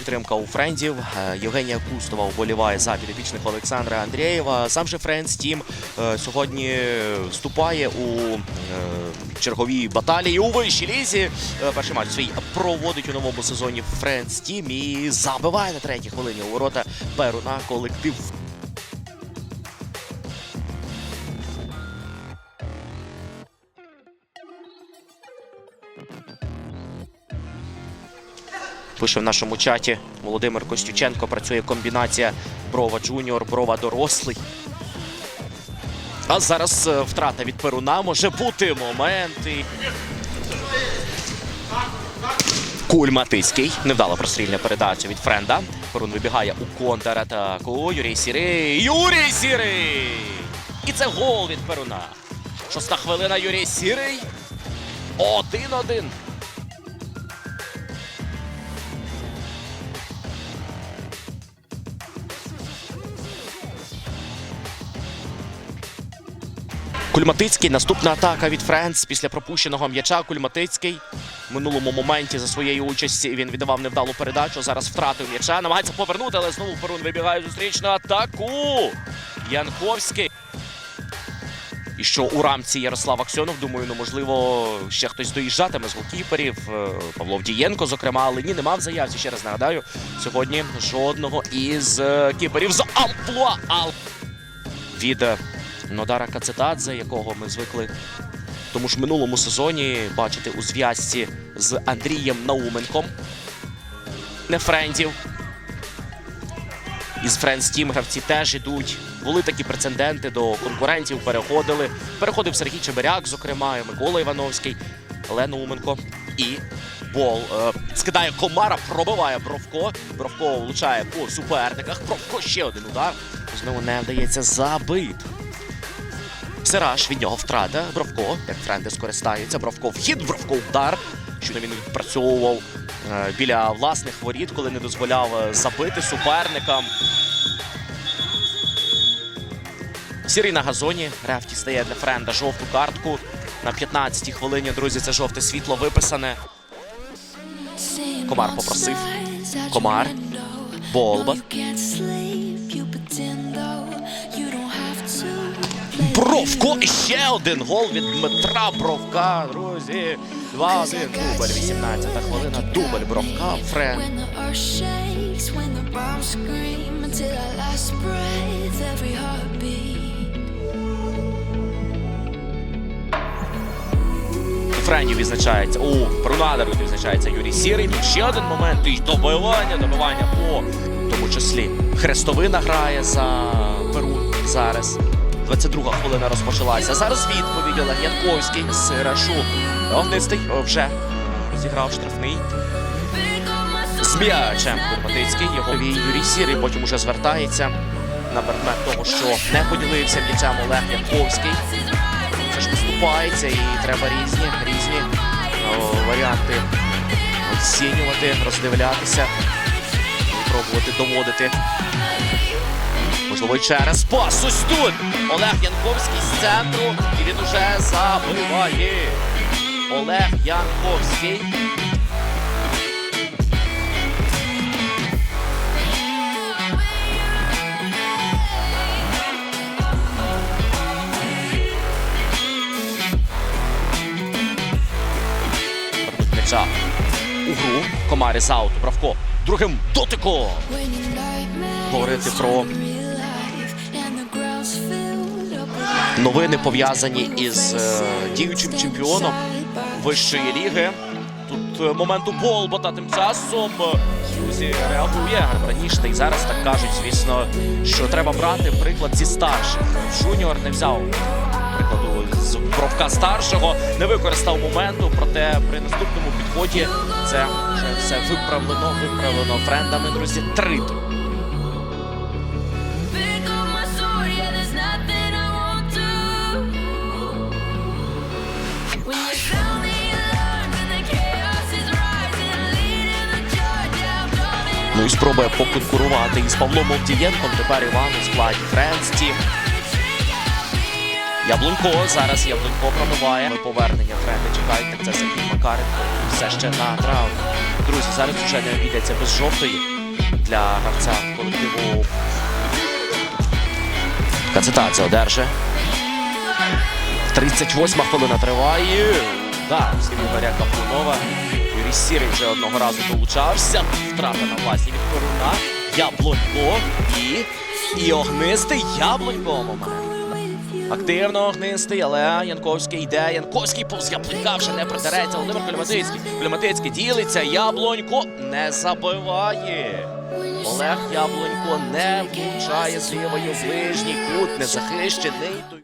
підтримка у френдів. Е, Євгенія Кустова вболіває за підопічних Олександра Андрієва. Сам же Френдс Тім е, сьогодні вступає у чергові черговій баталії у вищій лізі. Е, Перший матч свій проводить у новому сезоні Френдс Тім і забиває на третій хвилині у ворота Перуна колектив. Пише в нашому чаті Володимир Костюченко. Працює комбінація Брова Джуніор, Брова дорослий. А зараз е, втрата від Перуна може бути момент. І... Кульматицький. Невдала прострільна передача від Френда. Перун вибігає у контратаку. Юрій Сірий. Юрій Сірий! І це гол від Перуна. Шоста хвилина Юрій Сірий. Один-один. Кульматицький. Наступна атака від Френц після пропущеного м'яча. Кульматицький в минулому моменті за своєю участі він віддавав невдалу передачу. Зараз втратив м'яча. Намагається повернути, але знову Перун вибігає зустріч на атаку. Янковський. І що у рамці Ярослав Аксьонов, думаю, ну можливо, ще хтось доїжджатиме з голкіперів. Е, Павло Вдієнко, зокрема, але ні, нема в заявці. Ще раз нагадаю, сьогодні жодного із е, кіперів з амплуа Ал від е, Нодара Кацетадзе, якого ми звикли тому ж минулому сезоні бачити у зв'язці з Андрієм Науменком. Не френдів. Із Френдс Тім гравці теж ідуть. Були такі прецеденти до конкурентів, переходили. Переходив Сергій Чебиряк, зокрема, і Микола Івановський, Олена Уменко і Бол. Е, скидає Комара, пробиває Бровко. Бровко влучає по суперниках. Бровко ще один удар. Знову не вдається забити. Сираж від нього втрата. Бровко, як френди скористаються. Бровко вхід, Бровко удар. Що він відпрацьовував е, біля власних воріт, коли не дозволяв е, забити суперникам. Сірий на газоні. Рефті стає для френда жовту картку. На 15-й хвилині, друзі, це жовте світло виписане. Комар попросив. Комар. Болба. Бровко і ще один гол від Дмитра Бровка, друзі. 2-1. Дубль, 18 хвилина. Дубль Бровка. Френд. When the earth shakes, when the bombs scream until our last breath, every heartbeat. Френів відзначається. У Брунадеру відзначається Юрій Сірий. Ще один момент. І добивання, добивання по тому числі. Хрестовина грає за Перун зараз. 22 хвилина розпочалася. Зараз відповідь Олег Янковський з Рашу. Огнистий вже розіграв штрафний. З м'ячем Курпатицький. Його Юрій Сірий потім уже звертається на предмет того, що не поділився м'ячем Олег Янковський. Це ж наступається і треба різні, різні о, варіанти оцінювати, роздивлятися пробувати доводити. Можливо, і через пас. Ось тут Олег Янковський з центру. І він уже забиває. Олег Янковський. М'яча у гру. Комарі з ауту. Бравко. Другим дотиком. Говорити про новини пов'язані із е, діючим чемпіоном вищої ліги. Тут е, моменту Болбота тим часом е, друзі реагує раніше й зараз так кажуть, звісно, що треба брати приклад зі старших. Жуніор не взяв прикладу з бровка старшого, не використав моменту, проте при наступному підході це вже все виправлено, виправлено френдами, друзі. Три Ну і спробує поконкурувати із Павлом Овдієнком. Тепер Іван у складі Френс Тім. Яблунько. Зараз Яблунько пробиває. Повернення Френди чекають. Так це Сергій Макаренко. Все ще на травмі. Друзі, зараз вже не обійдеться без жовтої. для гравця колективу. Кацетація одержи. 38 хвилина триває. Да, з Ігоря Юрій Сірий вже одного разу долучався. Втрата на власні від Коруна. Яблонько і. І огнистий яблонько момент. Активно огнистий, але Янковський йде. Янковський повз яблунька вже не притереться. Володимир Кліматицький. Кліматицький ділиться. Яблонько не забиває. Олег Яблонько не влучає з лівої ближній кут, не захищений.